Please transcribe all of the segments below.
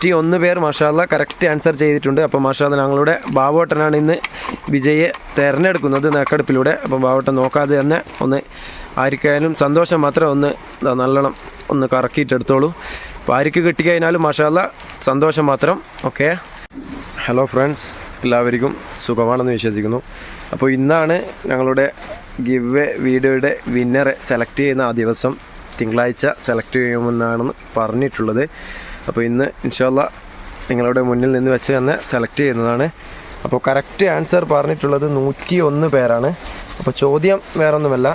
നൂറ്റി ഒന്ന് പേർ മഷാല കറക്റ്റ് ആൻസർ ചെയ്തിട്ടുണ്ട്. അപ്പോൾ മഷാല ഞങ്ങളുടെ ബാബോട്ടനാണ് ഇന്ന് വിജയെ തിരഞ്ഞെടുക്കുന്നത് നക്കടുപ്പിലൂടെ അപ്പോൾ ബാബോട്ടൻ നോക്കാതെ തന്നെ ഒന്ന് ആർക്കായാലും സന്തോഷം മാത്രം ഒന്ന് നല്ലോണം ഒന്ന് കറക്കിയിട്ടെടുത്തോളൂ അപ്പോൾ ആർക്ക് കിട്ടിക്കഴിഞ്ഞാലും മഷാല സന്തോഷം മാത്രം. ഓക്കെ? ഹലോ ഫ്രണ്ട്സ് എല്ലാവർക്കും സുഖമാണെന്ന് വിശ്വസിക്കുന്നു. അപ്പോൾ ഇന്നാണ് ഞങ്ങളുടെ ഗിവ് വീഡിയോയുടെ വിന്നറെ സെലക്ട് ചെയ്യുന്ന ആ ദിവസം തിങ്കളാഴ്ച സെലക്ട് ചെയ്യുമെന്നാണ് പറഞ്ഞിട്ടുള്ളത്. അപ്പോൾ ഇന്ന് ഇൻഷാല്ല നിങ്ങളുടെ മുന്നിൽ നിന്ന് വെച്ച് തന്നെ സെലക്ട് ചെയ്യുന്നതാണ്. അപ്പോൾ കറക്റ്റ് ആൻസർ പറഞ്ഞിട്ടുള്ളത് നൂറ്റി ഒന്ന് പേരാണ്. അപ്പോൾ ചോദ്യം വേറൊന്നുമല്ല.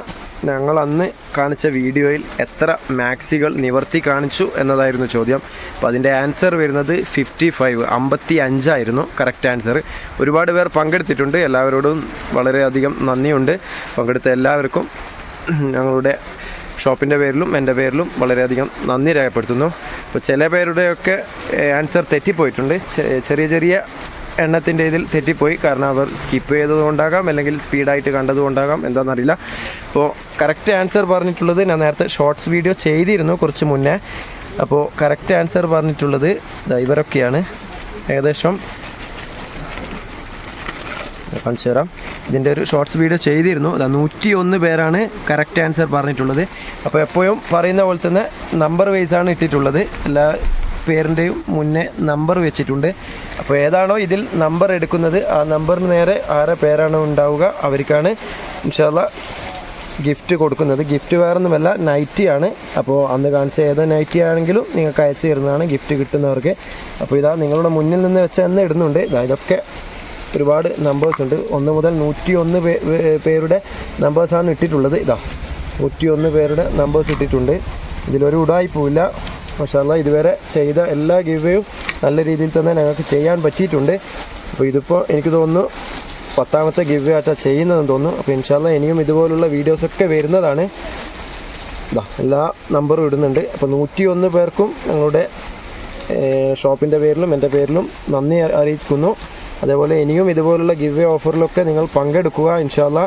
ഞങ്ങൾ അന്ന് കാണിച്ച വീഡിയോയിൽ എത്ര മാക്സികൾ നിവർത്തി കാണിച്ചു എന്നതായിരുന്നു ചോദ്യം. അപ്പോൾ അതിന്റെ ആൻസർ വരുന്നത് ഫിഫ്റ്റി ഫൈവ് അമ്പത്തി അഞ്ചായിരുന്നു കറക്റ്റ് ആൻസർ ഒരുപാട് പേർ പങ്കെടുത്തിട്ടുണ്ട്. എല്ലാവരോടും വളരെയധികം നന്ദിയുണ്ട്. പങ്കെടുത്ത എല്ലാവർക്കും ഞങ്ങളുടെ ഷോപ്പിന്റെ പേരിലും എന്റെ പേരിലും വളരെയധികം നന്ദി രേഖപ്പെടുത്തുന്നു. അപ്പോൾ ചില പേരുടെയൊക്കെ ആൻസർ തെറ്റിപ്പോയിട്ടുണ്ട്. ചെറിയ ചെറിയ എണ്ണത്തിന്റെ ഇതിൽ തെറ്റിപ്പോയി. കാരണം അവർ സ്കിപ്പ് ചെയ്തതുകൊണ്ടാകാം അല്ലെങ്കിൽ സ്പീഡായിട്ട് കണ്ടതുകൊണ്ടാകാം എന്താണെന്നറിയില്ല. അപ്പോൾ കറക്റ്റ് ആൻസർ പറഞ്ഞിട്ടുള്ളത് ഞാൻ നേരത്തെ ഷോർട്സ് വീഡിയോ ചെയ്തിരുന്നു കുറച്ച് മുന്നേ. അപ്പോൾ കറക്റ്റ് ആൻസർ പറഞ്ഞിട്ടുള്ളത് ഡൈവറൊക്കെയാണ് ഏകദേശം കാണിച്ചു തരാം. ഇതിന്റെ ഒരു ഷോർട്സ് വീഡിയോ ചെയ്തിരുന്നു. അതാ നൂറ്റി ഒന്ന് പേരാണ് കറക്റ്റ് ആൻസർ പറഞ്ഞിട്ടുള്ളത്. അപ്പോൾ എപ്പോഴും പറയുന്ന പോലെ തന്നെ നമ്പർ വൈസാണ് ഇട്ടിട്ടുള്ളത്. എല്ലാ പേരിന്റെയും മുന്നേ നമ്പർ വെച്ചിട്ടുണ്ട്. അപ്പോൾ ഏതാണോ ഇതിൽ നമ്പർ എടുക്കുന്നത് ആ നമ്പറിന് നേരെ ആരെ പേരാണോ ഉണ്ടാവുക അവർക്കാണ് ഇൻഷാല്ല ഗിഫ്റ്റ് കൊടുക്കുന്നത്. ഗിഫ്റ്റ് വേറൊന്നുമല്ല നൈറ്റിയാണ് അപ്പോൾ അന്ന് കാണിച്ച ഏത് നൈറ്റി ആണെങ്കിലും നിങ്ങൾക്ക് അയച്ചു തരുന്നതാണ് ഗിഫ്റ്റ് കിട്ടുന്നവർക്ക്. അപ്പോൾ ഇതാ നിങ്ങളുടെ മുന്നിൽ നിന്ന് വെച്ച് തന്നെ ഇടുന്നുണ്ട്. ഇതാ ഇതൊക്കെ ഒരുപാട് നമ്പേഴ്സ് ഉണ്ട്. ഒന്ന് മുതൽ നൂറ്റി ഒന്ന് പേരുടെ നമ്പേഴ്സാണ് ഇട്ടിട്ടുള്ളത്. ഇതാ നൂറ്റി ഒന്ന് പേരുടെ നമ്പേഴ്സ് ഇട്ടിട്ടുണ്ട്. ഇതിലൊരു ഉടായ്പൂല്ല അല്ല ഇതുവരെ ചെയ്ത എല്ലാ ഗിവേയും നല്ല രീതിയിൽ തന്നെ ഞങ്ങൾക്ക് ചെയ്യാൻ പറ്റിയിട്ടുണ്ട്. അപ്പോൾ ഇതിപ്പോൾ എനിക്ക് തോന്നുന്നു പത്താമത്തെ ഗിവ് ആയിട്ടാണ് ചെയ്യുന്നതെന്ന് തോന്നുന്നു. അപ്പോൾ ഇൻഷാല്ല ഇനിയും ഇതുപോലുള്ള വീഡിയോസൊക്കെ വരുന്നതാണ്. ഇതാ എല്ലാ നമ്പറും ഇടുന്നുണ്ട്. അപ്പോൾ നൂറ്റി ഒന്ന് പേർക്കും ഞങ്ങളുടെ ഷോപ്പിന്റെ പേരിലും എന്റെ പേരിലും നന്ദി അറിയിക്കുന്നു. അതേപോലെ ഇനിയും ഇതുപോലുള്ള ഗിവ് ഓഫറിലൊക്കെ നിങ്ങൾ പങ്കെടുക്കുക ഇൻഷാല്ല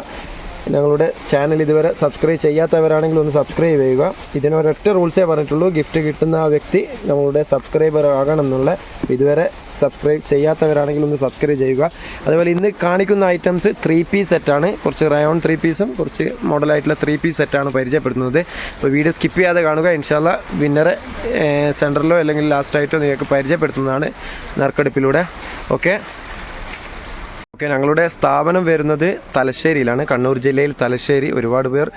ഞങ്ങളുടെ ചാനൽ ഇതുവരെ സബ്സ്ക്രൈബ് ചെയ്യാത്തവരാണെങ്കിൽ ഒന്ന് സബ്സ്ക്രൈബ് ചെയ്യുക. ഇതിനൊരൊറ്റ റൂൾസേ പറഞ്ഞിട്ടുള്ളൂ ഗിഫ്റ്റ് കിട്ടുന്ന ആ വ്യക്തി നമ്മളുടെ സബ്സ്ക്രൈബർ ആകണം എന്നുള്ള ഇതുവരെ സബ്സ്ക്രൈബ് ചെയ്യാത്തവരാണെങ്കിൽ ഒന്ന് സബ്സ്ക്രൈബ് ചെയ്യുക. അതുപോലെ ഇന്ന് കാണിക്കുന്ന ഐറ്റംസ് ത്രീ പീസ് സെറ്റാണ്. കുറച്ച് റയോൺ ത്രീ പീസും കുറച്ച് മോഡലായിട്ടുള്ള ത്രീ പീസ് സെറ്റാണ് പരിചയപ്പെടുത്തുന്നത്. അപ്പോൾ വീഡിയോ സ്കിപ്പ് ചെയ്യാതെ കാണുക. ഇൻഷാല്ല വിന്നറെ സെന്ററിലോ അല്ലെങ്കിൽ ലാസ്റ്റായിട്ടോ നിങ്ങൾക്ക് പരിചയപ്പെടുത്തുന്നതാണ് നറുക്കെടുപ്പിലൂടെ. ഓക്കെ? ഓക്കെ ഞങ്ങളുടെ സ്ഥാപനം വരുന്നത് തലശ്ശേരിയിലാണ്. കണ്ണൂർ ജില്ലയിൽ തലശ്ശേരി ഒരുപാട് പേർ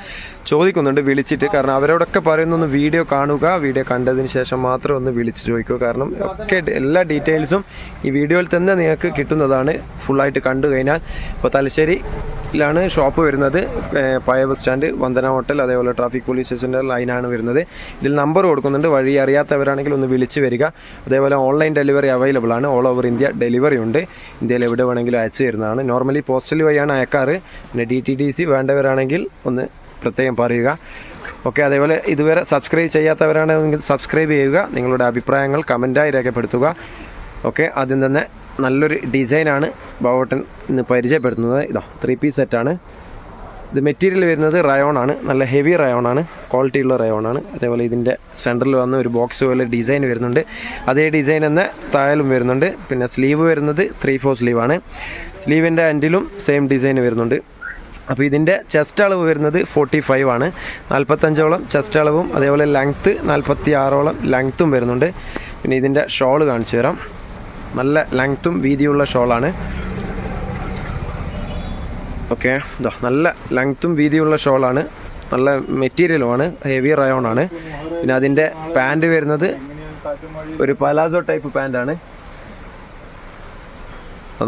ചോദിക്കുന്നുണ്ട് വിളിച്ചിട്ട്. കാരണം അവരോടൊക്കെ പറയുന്നൊന്ന് വീഡിയോ കാണുക വീഡിയോ കണ്ടതിന് ശേഷം മാത്രം ഒന്ന് വിളിച്ച് ചോദിക്കുക. കാരണം ഒക്കെ എല്ലാ ഡീറ്റെയിൽസും ഈ വീഡിയോയിൽ തന്നെ നിങ്ങൾക്ക് കിട്ടുന്നതാണ് ഫുള്ളായിട്ട് കണ്ടു കഴിഞ്ഞാൽ. ഇപ്പോൾ തലശ്ശേരിയിലാണ് ഷോപ്പ് വരുന്നത് പഴയ ബസ് സ്റ്റാൻഡ് വന്ദന ഹോട്ടൽ അതേപോലെ ട്രാഫിക് പോലീസ് സ്റ്റേഷന്റെ ലൈനാണ് വരുന്നത്. ഇതിൽ നമ്പർ കൊടുക്കുന്നുണ്ട് വഴി അറിയാത്തവരാണെങ്കിൽ ഒന്ന് വിളിച്ച് വരിക. അതേപോലെ ഓൺലൈൻ ഡെലിവറി അവൈലബിൾ ആണ് ഓൾ ഓവർ ഇന്ത്യ ഡെലിവറി ഉണ്ട്. ഇന്ത്യയിൽ എവിടെ വേണമെങ്കിലും അയച്ചു തരുന്നതാണ് നോർമലി പോസ്റ്റൽ വഴിയാണ് അയക്കാറ്. പിന്നെ ഡി ടി ഡി സി വേണ്ടവരാണെങ്കിൽ ഒന്ന് പ്രത്യേകം പറയുക. ഓക്കെ അതേപോലെ ഇതുവരെ സബ്സ്ക്രൈബ് ചെയ്യാത്തവരാണെങ്കിൽ സബ്സ്ക്രൈബ് ചെയ്യുക. നിങ്ങളുടെ അഭിപ്രായങ്ങൾ കമന്റായി രേഖപ്പെടുത്തുക. ഓക്കെ ആദ്യം തന്നെ നല്ലൊരു ഡിസൈനാണ് ബോട്ടൻ ഇന്ന് പരിചയപ്പെടുത്തുന്നത്. ഇതാ ത്രീ പീസ് സെറ്റാണ് ഇത് മെറ്റീരിയൽ വരുന്നത് റയോൺ ആണ്. നല്ല ഹെവി റയോൺ ആണ്. ക്വാളിറ്റി ഉള്ള റയോൺ ആണ്. അതേപോലെ ഇതിന്റെ സെന്ററിൽ വന്ന് ഒരു ബോക്സ് പോലെ ഡിസൈൻ വരുന്നുണ്ട്. അതേ ഡിസൈൻ തന്നെ താഴലും വരുന്നുണ്ട്. പിന്നെ സ്ലീവ് വരുന്നത് ത്രീ ഫോർ സ്ലീവാണ് സ്ലീവിന്റെ എൻഡിലും സെയിം ഡിസൈൻ വരുന്നുണ്ട്. അപ്പോൾ ഇതിന്റെ ചെസ്റ്റ് അളവ് വരുന്നത് ഫോർട്ടി ഫൈവ് ആണ്. നാൽപ്പത്തഞ്ചോളം ചെസ്റ്റ് അളവും അതേപോലെ ലെങ്ത്ത് നാൽപ്പത്തി ആറോളം ലെങ്ത്തും വരുന്നുണ്ട്. പിന്നെ ഇതിന്റെ ഷോൾ കാണിച്ചു തരാം. നല്ല ലെങ്ത്തും വീതിയുള്ള ഷോളാണ് ഓക്കെ ഇതാ നല്ല ലെങ്ത്തും വീതിയുള്ള ഷോളാണ് നല്ല മെറ്റീരിയലുമാണ് ഹെവി റയോൺ ആണ്. പിന്നെ അതിന്റെ പാന്റ് വരുന്നത് ഒരു പലാസോ ടൈപ്പ് പാന്റാണ്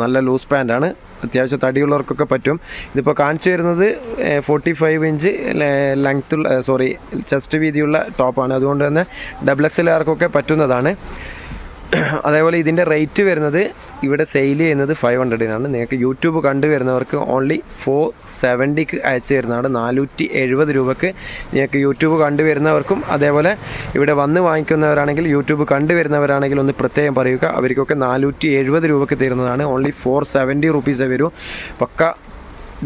നല്ല ലൂസ് പാന്റാണ് അത്യാവശ്യം തടിയുള്ളവർക്കൊക്കെ പറ്റും. ഇതിപ്പോൾ കാണിച്ചു വരുന്നത് ഫോർട്ടി ഫൈവ് ഇഞ്ച് ലെങ്ത്തുള്ള സോറി ചെസ്റ്റ് വീതിയുള്ള ടോപ്പാണ് അതുകൊണ്ട് തന്നെ ഡബിൾ എക്സ് എല്ലാവർക്കൊക്കെ പറ്റുന്നതാണ്. അതേപോലെ ഇതിന്റെ റേറ്റ് വരുന്നത് ഇവിടെ സെയിൽ ചെയ്യുന്നത് ഫൈവ് ഹൺഡ്രഡിനാണ് നിങ്ങൾക്ക് യൂട്യൂബ് കണ്ടു വരുന്നവർക്ക് ഓൺലി ഫോർ സെവന്റിക്ക് അയച്ചു തരുന്നതാണ്. നാനൂറ്റി എഴുപത് രൂപക്ക് നിങ്ങൾക്ക് യൂട്യൂബ് കണ്ടു വരുന്നവർക്കും അതേപോലെ ഇവിടെ വന്ന് വാങ്ങിക്കുന്നവരാണെങ്കിൽ യൂട്യൂബ് കണ്ടു വരുന്നവരാണെങ്കിൽ ഒന്ന് പ്രത്യേകം പറയുക. അവർക്കൊക്കെ നാനൂറ്റി എഴുപത് രൂപക്ക് തരുന്നതാണ്. ഓൺലി ഫോർ സെവന്റി റുപ്പീസേ വരൂ. പക്ക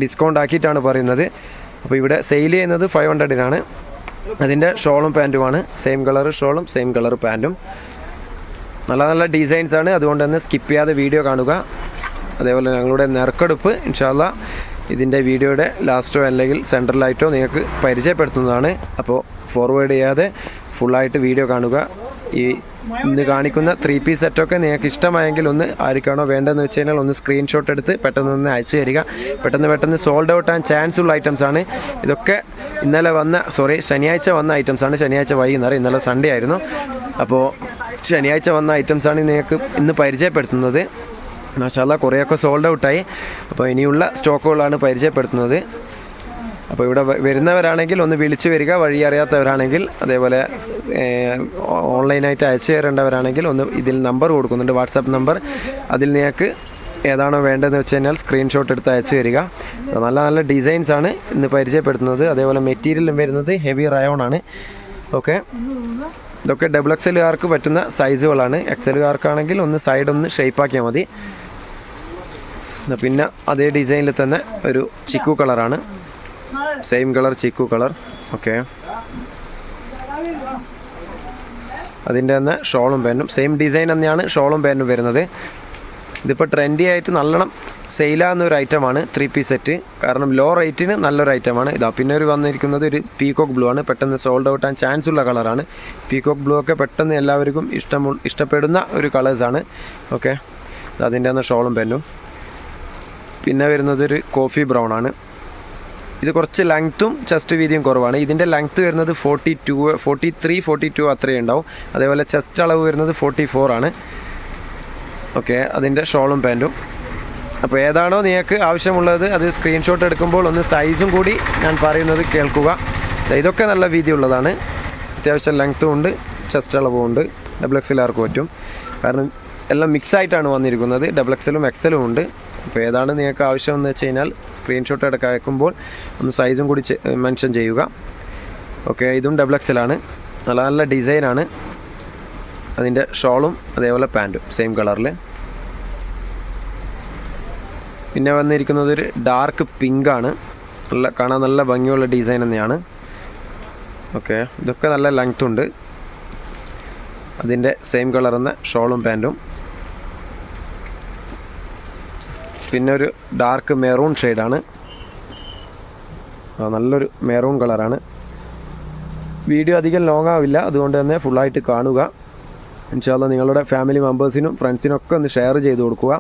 ഡിസ്കൗണ്ട് ആക്കിയിട്ടാണ് പറയുന്നത്. അപ്പോൾ ഇവിടെ സെയിൽ ചെയ്യുന്നത് ഫൈവ് ഹൺഡ്രഡിനാണ് അതിന്റെ ഷോളും പാന്റുമാണ് സെയിം കളർ ഷോളും സെയിം കളർ പാന്റും നല്ല നല്ല ഡിസൈൻസ് ആണ്. അതുകൊണ്ട് തന്നെ സ്കിപ്പ് ചെയ്യാതെ വീഡിയോ കാണുക. അതേപോലെ ഞങ്ങളുടെ നെറുക്കെടുപ്പ് ഇൻഷാല്ല ഇതിന്റെ വീഡിയോയുടെ ലാസ്റ്റോ അല്ലെങ്കിൽ സെൻട്രലായിട്ടോ നിങ്ങൾക്ക് പരിചയപ്പെടുത്തുന്നതാണ്. അപ്പോൾ ഫോർവേഡ് ചെയ്യാതെ ഫുള്ളായിട്ട് വീഡിയോ കാണുക. ഈ ഇന്ന് കാണിക്കുന്ന ത്രീ പീസ് സെറ്റൊക്കെ നിങ്ങൾക്ക് ഇഷ്ടമായെങ്കിൽ ഒന്ന് ആർക്കാണോ വേണ്ടതെന്ന് വെച്ച് കഴിഞ്ഞാൽ ഒന്ന് സ്ക്രീൻഷോട്ട് എടുത്ത് പെട്ടെന്ന് തന്നെ അയച്ചു തരിക. പെട്ടെന്ന് പെട്ടെന്ന് സോൾഡ് ഔട്ട് ആൻഡ് ചാൻസ് ഉള്ള ഐറ്റംസ് ആണ്. ഇതൊക്കെ ഇന്നലെ വന്ന സോറി ശനിയാഴ്ച വന്ന ഐറ്റംസ് ആണ്. ശനിയാഴ്ച വൈകുന്നേരം ഇന്നലെ സൺഡേ ആയിരുന്നു. അപ്പോൾ ശനിയാഴ്ച വന്ന ഐറ്റംസ് ആണ് നിങ്ങൾക്ക് ഇന്ന് പരിചയപ്പെടുത്തുന്നത്. മാഷാല്ല കുറേയൊക്കെ സോൾഡ് ഔട്ടായി അപ്പോൾ ഇനിയുള്ള സ്റ്റോക്കുകളാണ് പരിചയപ്പെടുത്തുന്നത്. അപ്പോൾ ഇവിടെ വരുന്നവരാണെങ്കിൽ ഒന്ന് വിളിച്ചു വരിക. വഴി അറിയാത്തവരാണെങ്കിൽ അതേപോലെ ഓൺലൈനായിട്ട് അയച്ചു തരേണ്ടവരാണെങ്കിൽ ഒന്ന് ഇതിൽ നമ്പർ കൊടുക്കുന്നുണ്ട്. WhatsApp number. അതിൽ നിങ്ങൾക്ക് ഏതാണോ വേണ്ടതെന്ന് വെച്ച് കഴിഞ്ഞാൽ സ്ക്രീൻഷോട്ട് എടുത്ത് അയച്ചു തരിക. നല്ല നല്ല ഡിസൈൻസ് ആണ് ഇന്ന് പരിചയപ്പെടുത്തുന്നത്. അതേപോലെ മെറ്റീരിയലും വരുന്നത് ഹെവി റയോൺ ആണ്. ഓക്കെ ഇതൊക്കെ ഡബിൾ എക്സലുകാർക്ക് പറ്റുന്ന സൈസുകളാണ് എക്സലുകാർക്കാണെങ്കിൽ ഒന്ന് സൈഡ് ഒന്ന് ഷേപ്പാക്കിയാൽ മതി. പിന്നെ അതേ ഡിസൈനിൽ തന്നെ ഒരു ചിക്കു കളറാണ് same colour chikoo colour okay അതിന്റെ തന്നെ ഷോളും പാന്റും സെയിം ഡിസൈൻ തന്നെയാണ് ഷോളും പാന്റും വരുന്നത്. ഇതിപ്പോൾ ട്രെൻഡി ആയിട്ട് നല്ലോണം സെയിലാകുന്ന എന്നൊരു ഐറ്റമാണ് ത്രീ പീസ് സെറ്റ് കാരണം ലോ റേറ്റിന് നല്ലൊരു ഐറ്റമാണ്. ഇതാ പിന്നെ ഒരു വന്നിരിക്കുന്നത് ഒരു പീകോക്ക് ബ്ലൂ ആണ്. പെട്ടെന്ന് സോൾഡ് ഔട്ട് ആൻ ചാൻസ് ഉള്ള കളറാണ് പീകോക്ക് ബ്ലൂ ഒക്കെ പെട്ടെന്ന് എല്ലാവർക്കും ഇഷ്ടം ഇഷ്ടപ്പെടുന്ന ഒരു കളേഴ്സാണ് ഓക്കെ അതിന്റെ ഒന്ന് ഷോളും പെന്നും പിന്നെ വരുന്നത് ഒരു കോഫി ബ്രൗൺ ആണ്. ഇത് കുറച്ച് ലെങ്ത്തും ചെസ്റ്റ് വീതിയും കുറവാണ്. ഇതിന്റെ ലെങ്ത്ത് വരുന്നത് forty two forty three forty two അത്രയും ഉണ്ടാവും. അതേപോലെ ചെസ്റ്റ് അളവ് വരുന്നത് ഫോർട്ടി ഫോർ ആണ്. ഓക്കെ അതിന്റെ ഷോളും പാന്റും അപ്പോൾ ഏതാണോ നിങ്ങൾക്ക് ആവശ്യമുള്ളത് അത് സ്ക്രീൻഷോട്ട് എടുക്കുമ്പോൾ ഒന്ന് സൈസും കൂടി ഞാൻ പറയുന്നത് കേൾക്കുക. ഇതൊക്കെ നല്ല വീതിയുള്ളതാണ് അത്യാവശ്യം ലെങ്ത്തും ഉണ്ട് ചെസ്റ്റ് അളവും ഉണ്ട് ഡബിൾ എക്സലാർക്ക് പറ്റും. കാരണം എല്ലാം മിക്സ് ആയിട്ടാണ് വന്നിരിക്കുന്നത് ഡബിൾ എക്സലും എക്സലും ഉണ്ട്. അപ്പോൾ ഏതാണ് നിങ്ങൾക്ക് ആവശ്യമെന്ന് വെച്ച് കഴിഞ്ഞാൽ സ്ക്രീൻഷോട്ട് എടുക്കാൻ അയക്കുമ്പോൾ ഒന്ന് സൈസും കൂടി മെൻഷൻ ചെയ്യുക. ഓക്കെ ഇതും ഡബിൾ എക്സലാണ് നല്ല നല്ല ഡിസൈനാണ് അതിന്റെ ഷോളും അതേപോലെ പാന്റും സെയിം കളറിൽ പിന്നെ വന്നിരിക്കുന്നത് ഒരു ഡാർക്ക് പിങ്ക് ആണ്. നല്ല കാണാൻ നല്ല ഭംഗിയുള്ള ഡിസൈൻ തന്നെയാണ്. ഓക്കെ ഇതൊക്കെ നല്ല ലെങ്ത് ഉണ്ട്. അതിന്റെ സെയിം കളർ എന്ന ഷോളും പാന്റും പിന്നെ ഒരു ഡാർക്ക് മെറൂൺ ഷെയ്ഡാണ് നല്ലൊരു മെറൂൺ കളറാണ് വീഡിയോ അധികം ലോങ് ആവില്ല. അതുകൊണ്ട് തന്നെ ഫുള്ളായിട്ട് കാണുക. ഇൻഷാല്ല നിങ്ങളുടെ ഫാമിലി മെമ്പേഴ്സിനും ഫ്രണ്ട്സിനും ഒക്കെ ഒന്ന് ഷെയർ ചെയ്ത് കൊടുക്കുക.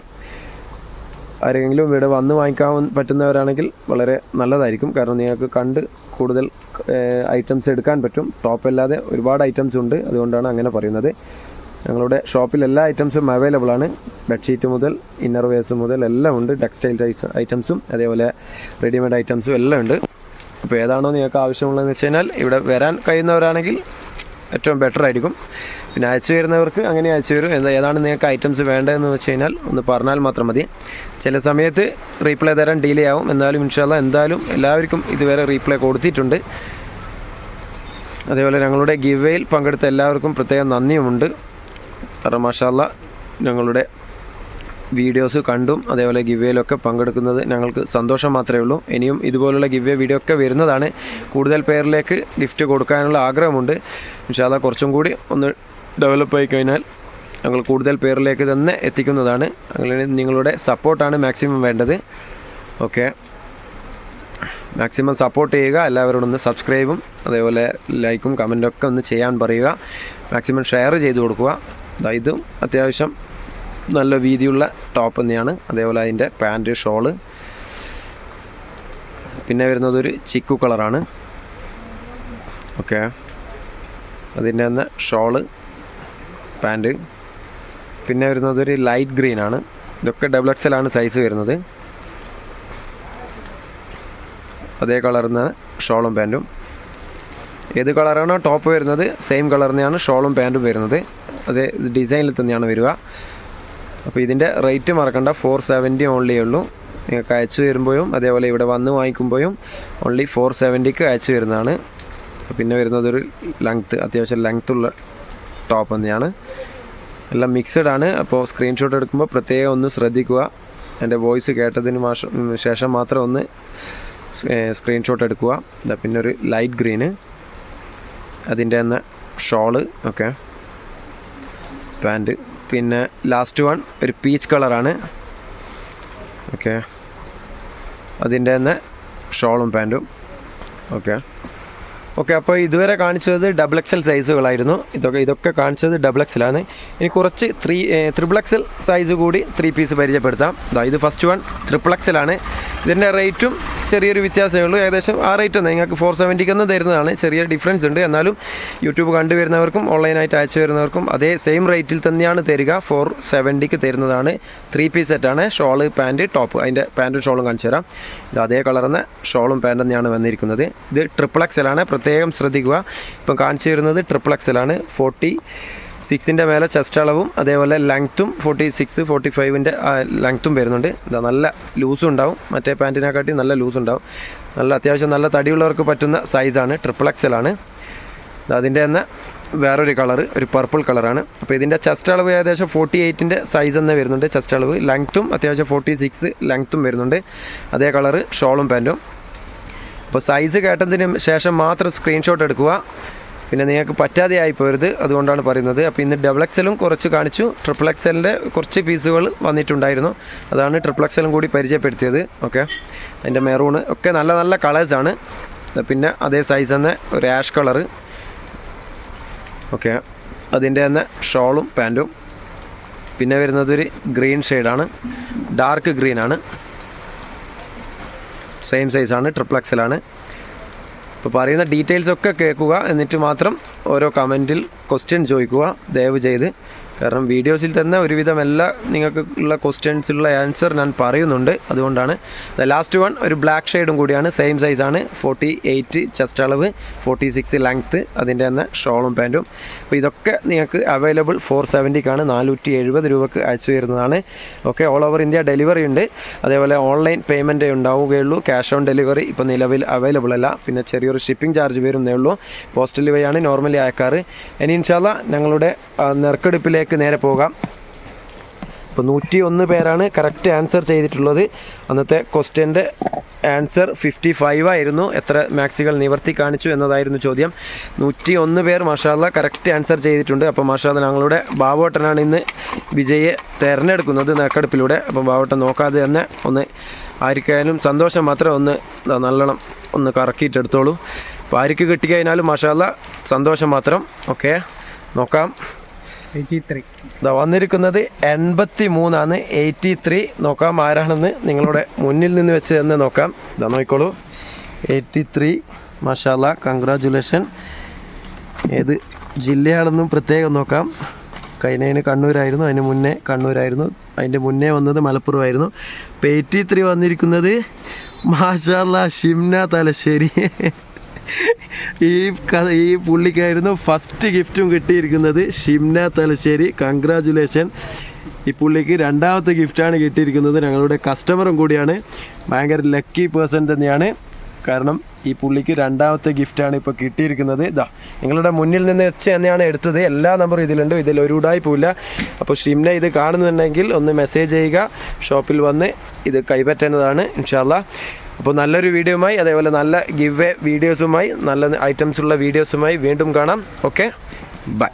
ആരെങ്കിലും ഇവിടെ വന്ന് വാങ്ങിക്കാൻ പറ്റുന്നവരാണെങ്കിൽ വളരെ നല്ലതായിരിക്കും. കാരണം നിങ്ങൾക്ക് കണ്ട് കൂടുതൽ ഐറ്റംസ് എടുക്കാൻ പറ്റും. ടോപ്പ് അല്ലാതെ ഒരുപാട് ഐറ്റംസ് ഉണ്ട്. അതുകൊണ്ടാണ് അങ്ങനെ പറയുന്നത്. ഞങ്ങളുടെ ഷോപ്പിൽ എല്ലാ ഐറ്റംസും അവൈലബിൾ ആണ്. ബെഡ്ഷീറ്റ് മുതൽ ഇന്നർ വെയർസ് മുതൽ എല്ലാം ഉണ്ട്. ടെക്സ്റ്റൈൽ ഐറ്റംസും അതേപോലെ റെഡിമെയ്ഡ് ഐറ്റംസും എല്ലാം ഉണ്ട്. അപ്പോൾ ഏതാണോ നിങ്ങൾക്ക് ആവശ്യമുള്ളതെന്ന് വെച്ച് കഴിഞ്ഞാൽ ഇവിടെ വരാൻ കഴിയുന്നവരാണെങ്കിൽ ഏറ്റവും ബെറ്റർ ആയിരിക്കും. പിന്നെ അയച്ചു വരുന്നവർക്ക് അങ്ങനെ അയച്ചു വരും എന്താ ഏതാണ് നിങ്ങൾക്ക് ഐറ്റംസ് വേണ്ടതെന്ന് വെച്ച് കഴിഞ്ഞാൽ ഒന്ന് പറഞ്ഞാൽ മാത്രം മതി. ചില സമയത്ത് റീപ്ലൈ തരാൻ ഡിലേ ആവും. എന്നാലും ഇൻഷാല്ല എന്തായാലും എല്ലാവർക്കും ഇതുവരെ റീപ്ലൈ കൊടുത്തിട്ടുണ്ട്. അതേപോലെ ഞങ്ങളുടെ ഗിവേയിൽ പങ്കെടുത്ത എല്ലാവർക്കും പ്രത്യേകം നന്ദിയുമുണ്ട്. കാരണം മാഷാല്ല ഞങ്ങളുടെ വീഡിയോസ് കണ്ടും അതേപോലെ ഗിവേയിലൊക്കെ പങ്കെടുക്കുന്നത് ഞങ്ങൾക്ക് സന്തോഷം മാത്രമേ ഉള്ളൂ. ഇനിയും ഇതുപോലുള്ള ഗിവേ വീഡിയോ ഒക്കെ വരുന്നതാണ്. കൂടുതൽ പേരിലേക്ക് ഗിഫ്റ്റ് കൊടുക്കാനുള്ള ആഗ്രഹമുണ്ട്. ഇൻഷാല്ല കുറച്ചും കൂടി ഒന്ന് ഡെവലപ്പ് ആയി കഴിഞ്ഞാൽ ഞങ്ങൾ കൂടുതൽ പേരിലേക്ക് തന്നെ എത്തിക്കുന്നതാണ്. അങ്ങനെ നിങ്ങളുടെ സപ്പോർട്ടാണ് മാക്സിമം വേണ്ടത്. ഓക്കെ മാക്സിമം സപ്പോർട്ട് ചെയ്യുക. എല്ലാവരോടും ഒന്ന് സബ്സ്ക്രൈബും അതേപോലെ ലൈക്കും കമന്റൊക്കെ ഒന്ന് ചെയ്യാൻ പറയുക. മാക്സിമം ഷെയർ ചെയ്ത് കൊടുക്കുക. ഇതും അത്യാവശ്യം നല്ല വീതിയുള്ള ടോപ്പ് തന്നെയാണ്. അതേപോലെ അതിന്റെ പാന്റ് ഷോൾ പിന്നെ വരുന്നത് ഒരു ചിക്കു കളറാണ് ഓക്കെ അതിന്റെ തന്നെ ഷോൾ പാന്റ് പിന്നെ വരുന്നത് ഒരു ലൈറ്റ് ഗ്രീൻ ആണ്. ഇതൊക്കെ ഡബിൾ ആണ് സൈസ് വരുന്നത്. അതേ കളറിന് ഷോളും പാന്റും ഏത് കളറാണോ ടോപ്പ് വരുന്നത് സെയിം കളറിനെയാണ് ഷോളും പാന്റും വരുന്നത്. അതേ ഡിസൈനിൽ തന്നെയാണ് വരിക. അപ്പോൾ ഇതിന്റെ റേറ്റ് മറക്കണ്ട. ഫോർ സെവന്റി ഓൺലി ഉള്ളൂ. നിങ്ങൾക്ക് അയച്ചു വരുമ്പോഴും അതേപോലെ ഇവിടെ വന്ന് വാങ്ങിക്കുമ്പോഴും ഓൺലി ഫോർ സെവന്റിക്ക് അയച്ചു വരുന്നതാണ്. പിന്നെ വരുന്നത് ഒരു ലെങ്ത്ത് അത്യാവശ്യം ലെങ്ത്ത് ഉള്ള ടോപ്പ് തന്നെയാണ്. എല്ലാം മിക്സഡ് ആണ്. അപ്പോൾ സ്ക്രീൻഷോട്ട് എടുക്കുമ്പോൾ പ്രത്യേകം ഒന്ന് ശ്രദ്ധിക്കുക. എന്റെ വോയിസ് കേട്ടതിന് ശേഷം മാത്രം ഒന്ന് സ്ക്രീൻഷോട്ട് എടുക്കുക. ഇതാ പിന്നെ ഒരു ലൈറ്റ് ഗ്രീന് അതിന്റെ തന്നെ ഷോൾ ഓക്കെ പാന്റ് പിന്നെ ലാസ്റ്റ് വൺ ഒരു പീച്ച് കളറാണ് ഓക്കെ അതിന്റെ തന്നെ ഷോളും പാന്റും. ഓക്കെ ഓക്കെ അപ്പോൾ ഇതുവരെ കാണിച്ചത് ഡബിൾ എക്സൽ സൈസുകളായിരുന്നു ഇതൊക്കെ ഇതൊക്കെ കാണിച്ചത് ഡബിൾ എക്സലാണ് ഇനി കുറച്ച് ത്രീ ത്രിപ്പിൾ എക്സൽ സൈസ് കൂടി ത്രീ പീസ് പരിചയപ്പെടുത്താം. ഇത് ഫസ്റ്റ് വൺ ത്രിപ്പിൾ എക്സലാണ് ഇതിന്റെ റേറ്റും ചെറിയൊരു വ്യത്യാസമേ ഉള്ളൂ. ഏകദേശം ആ റേറ്റ് തന്നെ. നിങ്ങൾക്ക് ഫോർ സെവന്റിക്ക് എന്ന് തരുന്നതാണ്. ചെറിയ ഡിഫറൻസ് ഉണ്ട്. എന്നാലും യൂട്യൂബ് കണ്ടുവരുന്നവർക്കും ഓൺലൈനായിട്ട് അയച്ചു വരുന്നവർക്കും അതേ സെയിം റേറ്റിൽ തന്നെയാണ് തരിക. ഫോർ സെവന്റിക്ക് തരുന്നതാണ്. ത്രീ പീസ് സെറ്റാണ് ഷോൾ പാന്റ് ടോപ്പ് അതിന്റെ പാന്റും ഷോളും കാണിച്ചു തരാം. ഇത് അതേ കളറുന്ന ഷോളും പാന്റും തന്നെയാണ് വന്നിരിക്കുന്നത്. ഇത് ട്രിപ്പിൾ എക്സലാണ് പ്രത്യേകം ശ്രദ്ധിക്കുക. ഇപ്പം കാണിച്ചു തരുന്നത് ട്രിപ്പിൾ എക്സലാണ് ഫോർട്ടി സിക്സിന്റെ മേലെ ചെസ്റ്റ് അളവും അതേപോലെ ലെങ്ത്തും ഫോർട്ടി സിക്സ് ഫോർട്ടി ഫൈവിന്റെ ലെങ്ത്തും വരുന്നുണ്ട്. ഇതാ നല്ല ലൂസും ഉണ്ടാവും. മറ്റേ പാന്റിനെക്കാട്ടി നല്ല ലൂസ് ഉണ്ടാവും. നല്ല അത്യാവശ്യം നല്ല തടിയുള്ളവർക്ക് പറ്റുന്ന സൈസാണ് ട്രിപ്പിൾ എക്സലാണ് അതിന്റെ തന്നെ വേറൊരു കളർ ഒരു പർപ്പിൾ കളറാണ് അപ്പോൾ ഇതിന്റെ ചെസ്റ്റ് അളവ് ഏകദേശം ഫോർട്ടി എയ്റ്റിന്റെ സൈസ് തന്നെ വരുന്നുണ്ട് ചെസ്റ്റ് അളവ്. ലെങ്ത്തും അത്യാവശ്യം ഫോർട്ടി സിക്സ് ലെങ്ത്തും വരുന്നുണ്ട്. അതേ കളറ് ഷോളും പാന്റും അപ്പോൾ സൈസ് കേട്ടതിന് ശേഷം മാത്രം സ്ക്രീൻഷോട്ട് എടുക്കുക. പിന്നെ നിങ്ങൾക്ക് പറ്റാതെ ആയി പോരുത് അതുകൊണ്ടാണ് പറയുന്നത്. അപ്പോൾ ഇന്ന് ഡബിൾ എക്സലും കുറച്ച് കാണിച്ചു. ട്രിപ്പിൾ എക്സലിന്റെ കുറച്ച് പീസുകൾ വന്നിട്ടുണ്ടായിരുന്നു. അതാണ് ട്രിപ്പിൾ എക്സലും കൂടി പരിചയപ്പെടുത്തിയത്. ഓക്കെ. അതിന്റെ മെറൂണ് ഒക്കെ നല്ല നല്ല കളേഴ്സാണ് പിന്നെ അതേ സൈസ് തന്നെ ഒരു ആഷ് കളറ് ഓക്കെ. അതിന്റെ തന്നെ ഷോളും പാന്റും പിന്നെ വരുന്നത് ഒരു ഗ്രീൻ ഷെയ്ഡാണ് ഡാർക്ക് ഗ്രീൻ ആണ്. സെയിം സൈസാണ് ട്രിപ്പിൾ ഇപ്പോൾ പറയുന്ന ഡീറ്റെയിൽസ് ഒക്കെ കേൾക്കുക. എന്നിട്ട് മാത്രം ഓരോ കമന്റിൽ ക്വസ്റ്റ്യൻ ചോദിക്കുക ദയവ് ചെയ്ത്. കാരണം വീഡിയോസിൽ തന്നെ ഒരുവിധം എല്ലാ നിങ്ങൾക്ക് ഉള്ള ക്വസ്റ്റ്യൻസിലുള്ള ആൻസർ ഞാൻ പറയുന്നുണ്ട്. അതുകൊണ്ടാണ് ദ ലാസ്റ്റ് വൺ ഒരു ബ്ലാക്ക് ഷെയ്ഡും കൂടിയാണ്. സെയിം സൈസാണ് ഫോർട്ടി എയ്റ്റ് ചെസ്റ്റ് അളവ് ഫോർട്ടി സിക്സ് ലെങ്ത്ത് അതിന്റെ തന്നെ ഷോളും പാന്റും അപ്പോൾ ഇതൊക്കെ നിങ്ങൾക്ക് അവൈലബിൾ ഫോർ സെവന്റിക്കാണ് നാനൂറ്റി എഴുപത് രൂപക്ക് അയച്ചു തരുന്നതാണ്. Okay all over India delivery ഉണ്ട്. അതേപോലെ ഓൺലൈൻ പേയ്മെന്റേ ഉണ്ടാവുകയുള്ളൂ. ക്യാഷ് ഓൺ ഡെലിവറി ഇപ്പോൾ നിലവിൽ അവൈലബിൾ അല്ല. പിന്നെ ചെറിയൊരു ഷിപ്പിംഗ് ചാർജ് വരുന്നേ ഉള്ളൂ. പോസ്റ്റൽ വഴിയാണ് നോർമലി അയക്കാറ് ഇനി ഇൻഷാല്ല ഞങ്ങളുടെ നെറുക്കെടുപ്പിലേക്ക് നേരെ പോകാം. ഇപ്പോൾ നൂറ്റി ഒന്ന് പേരാണ് കറക്റ്റ് ആൻസർ ചെയ്തിട്ടുള്ളത്. അന്നത്തെ ക്വസ്റ്റ്യന്റെ ആൻസർ ഫിഫ്റ്റി ഫൈവ് ആയിരുന്നു. എത്ര മാക്സികൾ നിവർത്തി കാണിച്ചു എന്നതായിരുന്നു ചോദ്യം. നൂറ്റി ഒന്ന് പേർ മഷാല കറക്റ്റ് ആൻസർ ചെയ്തിട്ടുണ്ട്. അപ്പോൾ മഷാല ഞങ്ങളുടെ ബാബോട്ടനാണ് ഇന്ന് വിജയെ തിരഞ്ഞെടുക്കുന്നത് നറുക്കെടുപ്പിലൂടെ. അപ്പോൾ ബാബോട്ടൻ നോക്കാതെ തന്നെ ഒന്ന് ആർക്കായാലും സന്തോഷം മാത്രം ഒന്ന് നല്ലോണം ഒന്ന് കറക്കിയിട്ടെടുത്തോളൂ. അപ്പോൾ ആർക്ക് കിട്ടിക്കഴിഞ്ഞാലും മഷാല സന്തോഷം മാത്രം. ഓക്കെ നോക്കാം. Eighty three. വന്നിരിക്കുന്നത് എൺപത്തി മൂന്നാണ് എയ്റ്റി ത്രീ. നോക്കാം ആരാണെന്ന് നിങ്ങളുടെ മുന്നിൽ നിന്ന് വെച്ച് തന്നെ നോക്കാം. ഇതാ നോക്കിക്കോളൂ. Eighty three. മഷാല കൺഗ്രാജുലേഷൻ ഏത് ജില്ലയാണെന്നും പ്രത്യേകം നോക്കാം. കൈനയിന് കണ്ണൂരായിരുന്നു അതിന് മുന്നേ കണ്ണൂരായിരുന്നു അതിന്റെ മുന്നേ വന്നത് മലപ്പുറമായിരുന്നു. എയ്റ്റി ത്രീ വന്നിരിക്കുന്നത് മാഷാല്ല ഷിംന തലശ്ശേരി. ഈ ഈ പുള്ളിക്കായിരുന്നു ഫസ്റ്റ് ഗിഫ്റ്റും കിട്ടിയിരിക്കുന്നത് ഷിംന തലശ്ശേരി. കൺഗ്രാജുലേഷൻ ഈ പുള്ളിക്ക് രണ്ടാമത്തെ ഗിഫ്റ്റാണ് കിട്ടിയിരിക്കുന്നത്. ഞങ്ങളുടെ കസ്റ്റമറും കൂടിയാണ്. ഭയങ്കര ലക്കി പേഴ്സൺ തന്നെയാണ്. കാരണം ഈ പുള്ളിക്ക് രണ്ടാമത്തെ ഗിഫ്റ്റാണ് ഇപ്പോൾ കിട്ടിയിരിക്കുന്നത്. ഇതാ നിങ്ങളുടെ മുന്നിൽ നിന്ന് വെച്ച് തന്നെയാണ് എടുത്തത്. എല്ലാ നമ്പറും ഇതിലുണ്ട്. ഇതിൽ ഒരു ഉടായ്പില്ല അപ്പോൾ ഷിംന ഇത് കാണുന്നുണ്ടെങ്കിൽ ഒന്ന് മെസ്സേജ് ചെയ്യുക. ഷോപ്പിൽ വന്ന് ഇത് കൈപ്പറ്റേണ്ടതാണ്. ഇൻഷാല്ല അപ്പോൾ നല്ലൊരു വീഡിയോയുമായി അതേപോലെ നല്ല ഗിവ് എ വീഡിയോസുമായി നല്ല ഐറ്റംസുള്ള വീഡിയോസുമായി വീണ്ടും കാണാം. Okay bye